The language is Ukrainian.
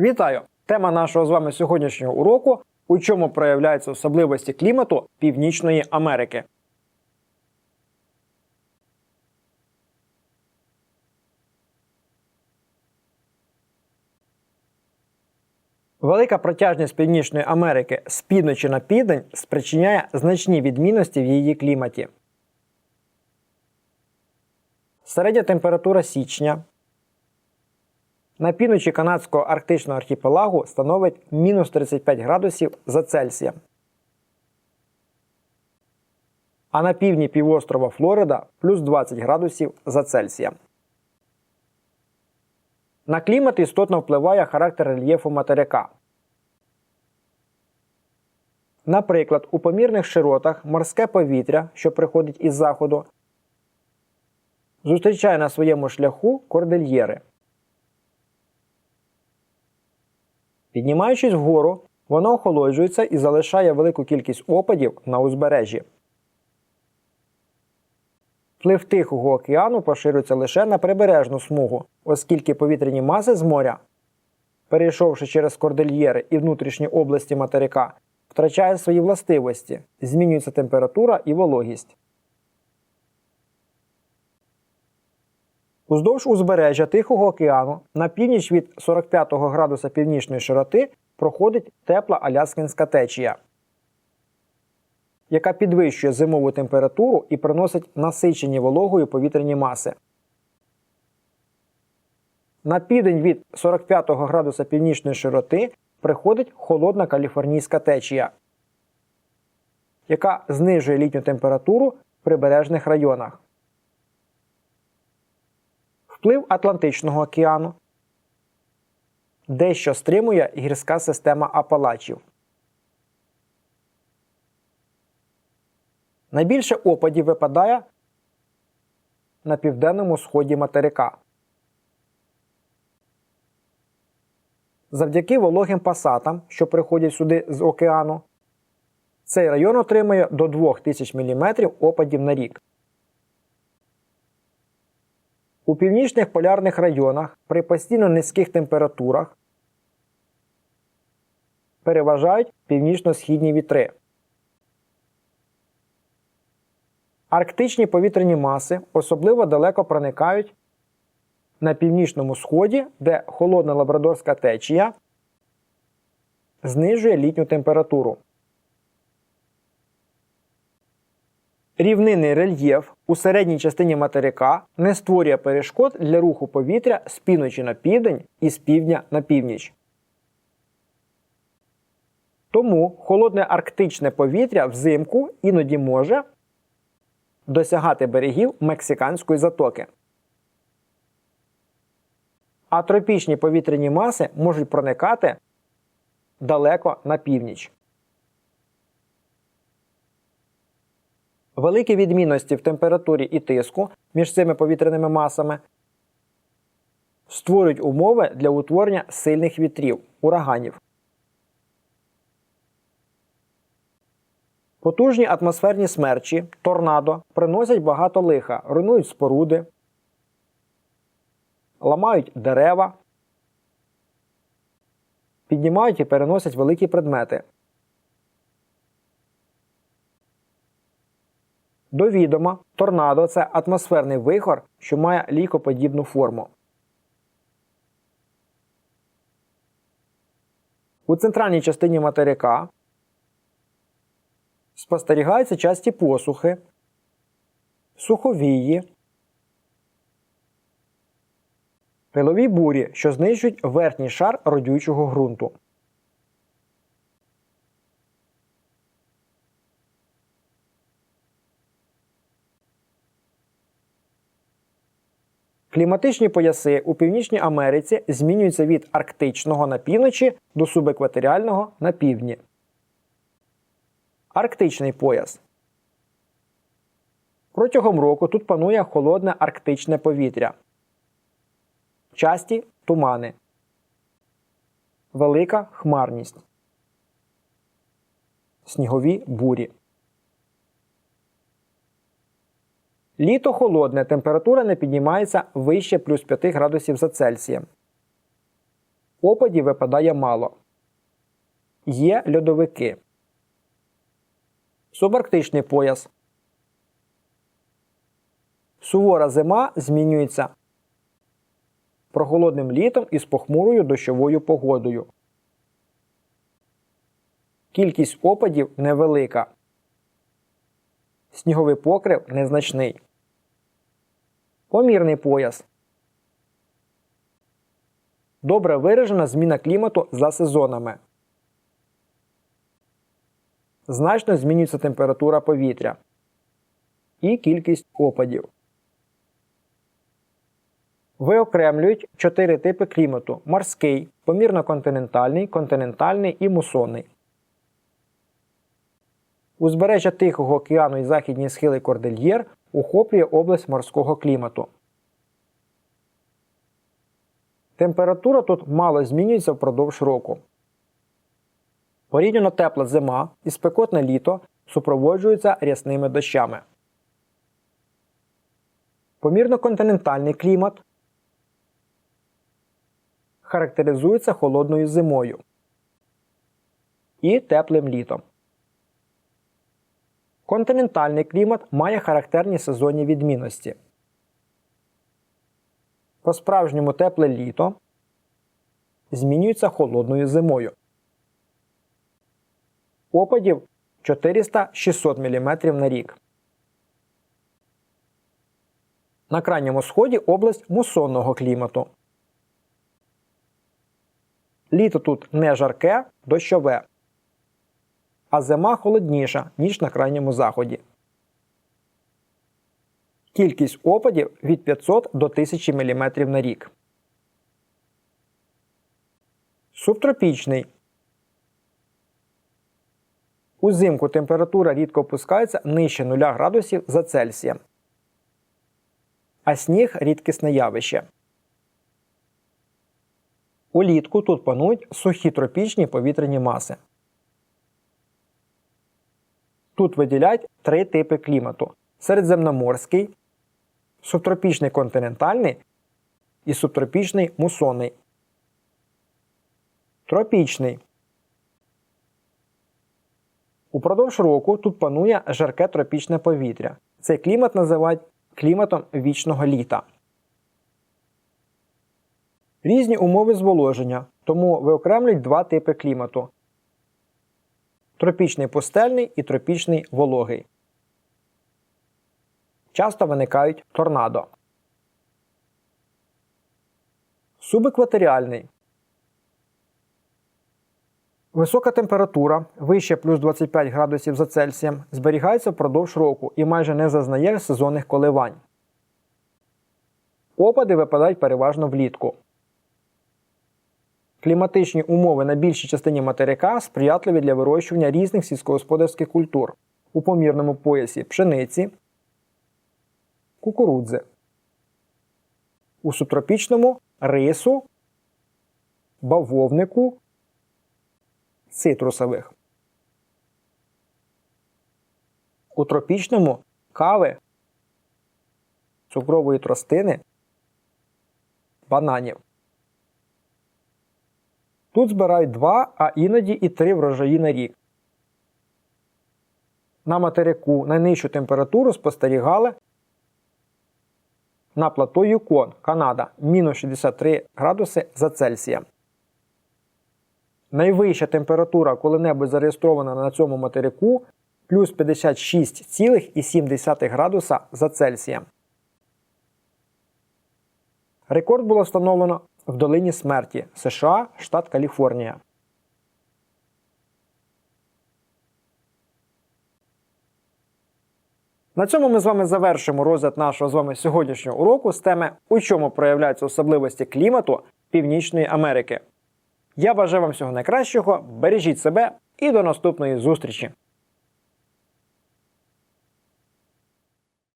Вітаю! Тема нашого з вами сьогоднішнього уроку у чому проявляються особливості клімату Північної Америки. Велика протяжність Північної Америки з півночі на південь спричиняє значні відмінності в її кліматі. Середня температура січня на півночі канадського арктичного архіпелагу становить мінус 35 градусів за Цельсієм. А на півдні півострова Флорида плюс 20 градусів за Цельсієм. На клімат істотно впливає характер рельєфу материка. Наприклад, у помірних широтах морське повітря, що приходить із заходу, зустрічає на своєму шляху кордильєри. Піднімаючись вгору, воно охолоджується і залишає велику кількість опадів на узбережжі. Вплив Тихого океану поширюється лише на прибережну смугу, оскільки повітряні маси з моря, перейшовши через кордильєри і внутрішні області материка, втрачають свої властивості, змінюється температура і вологість. Уздовж узбережжя Тихого океану на північ від 45 градуса північної широти проходить тепла аляскинська течія, яка підвищує зимову температуру і приносить насичені вологою повітряні маси. На південь від 45 градуса північної широти приходить холодна каліфорнійська течія, яка знижує літню температуру в прибережних районах. Вплив Атлантичного океану дещо стримує гірська система Апалачів. Найбільше опадів випадає на південному сході материка. Завдяки вологим пасатам, що приходять сюди з океану, цей район отримує до 2000 мм опадів на рік. У північних полярних районах при постійно низьких температурах переважають північно-східні вітри. Арктичні повітряні маси особливо далеко проникають на північному сході, де холодна лабрадорська течія знижує літню температуру. Рівнинний рельєф у середній частині материка не створює перешкод для руху повітря з півночі на південь і з півдня на північ. Тому холодне арктичне повітря взимку іноді може досягати берегів Мексиканської затоки. А тропічні повітряні маси можуть проникати далеко на північ. Великі відмінності в температурі і тиску між цими повітряними масами створюють умови для утворення сильних вітрів, ураганів. Потужні атмосферні смерчі, торнадо приносять багато лиха, руйнують споруди, ламають дерева, піднімають і переносять великі предмети. До відома, торнадо це атмосферний вихор, що має лікоподібну форму. У центральній частині материка спостерігаються часті посухи, суховії, пилові бурі, що знищують верхній шар родючого ґрунту. Кліматичні пояси у Північній Америці змінюються від арктичного на півночі до субекваторіального на півдні. Арктичний пояс. Протягом року тут панує холодне арктичне повітря. Часті тумани. Велика хмарність. Снігові бурі. Літо холодне, температура не піднімається вище плюс 5 градусів за Цельсієм. Опадів випадає мало. Є льодовики. Субарктичний пояс. Сувора зима змінюється прохолодним літом із похмурою дощовою погодою. Кількість опадів невелика. Сніговий покрив незначний. Помірний пояс. Добре виражена зміна клімату за сезонами. Значно змінюється температура повітря і кількість опадів. Виокремлюють чотири типи клімату: морський, помірно-континентальний, континентальний і мусонний. Узбережжя Тихого океану і західні схили Кордильєр охоплює область морського клімату. Температура тут мало змінюється впродовж року. Порівняно тепла зима і спекотне літо супроводжуються рясними дощами. Помірно-континентальний клімат характеризується холодною зимою і теплим літом. Континентальний клімат має характерні сезонні відмінності. По справжньому тепле літо змінюється холодною зимою. Опадів 400-600 мм на рік. На крайньому сході область мусонного клімату. Літо тут не жарке, дощове, а зима холодніша, ніж на крайньому заході. Кількість опадів від 500 до 1000 мм на рік. Субтропічний. Узимку температура рідко опускається нижче 0 градусів за Цельсієм. А сніг рідкісне явище. Улітку тут панують сухі тропічні повітряні маси. Тут виділяють три типи клімату: середземноморський, субтропічний континентальний і субтропічний мусонний. Тропічний. Упродовж року тут панує жарке тропічне повітря. Цей клімат називають кліматом вічного літа. Різні умови зволоження, тому виокремлюють два типи клімату: тропічний пустельний і тропічний вологий. Часто виникають торнадо. Субекваторіальний. Висока температура вище плюс 25 градусів за Цельсієм зберігається впродовж року і майже не зазнає сезонних коливань. Опади випадають переважно влітку. Кліматичні умови на більшій частині материка сприятливі для вирощування різних сільськогосподарських культур у помірному поясі пшениці, кукурудзи, у субтропічному рису, бавовнику, цитрусових. У тропічному кави, цукрової тростини, бананів. Тут збирають два, а іноді і три врожаї на рік. На материку найнижчу температуру спостерігали на плато Юкон, Канада, мінус 63 градуси за Цельсієм. Найвища температура коли-небудь зареєстрована на цьому материку плюс 56,7 градуса за Цельсієм. Рекорд було встановлено в долині смерті США, штат Каліфорнія. На цьому ми з вами завершимо розгляд нашого з вами сьогоднішнього уроку з теми, у чому проявляються особливості клімату Північної Америки. Я бажаю вам всього найкращого, бережіть себе і до наступної зустрічі!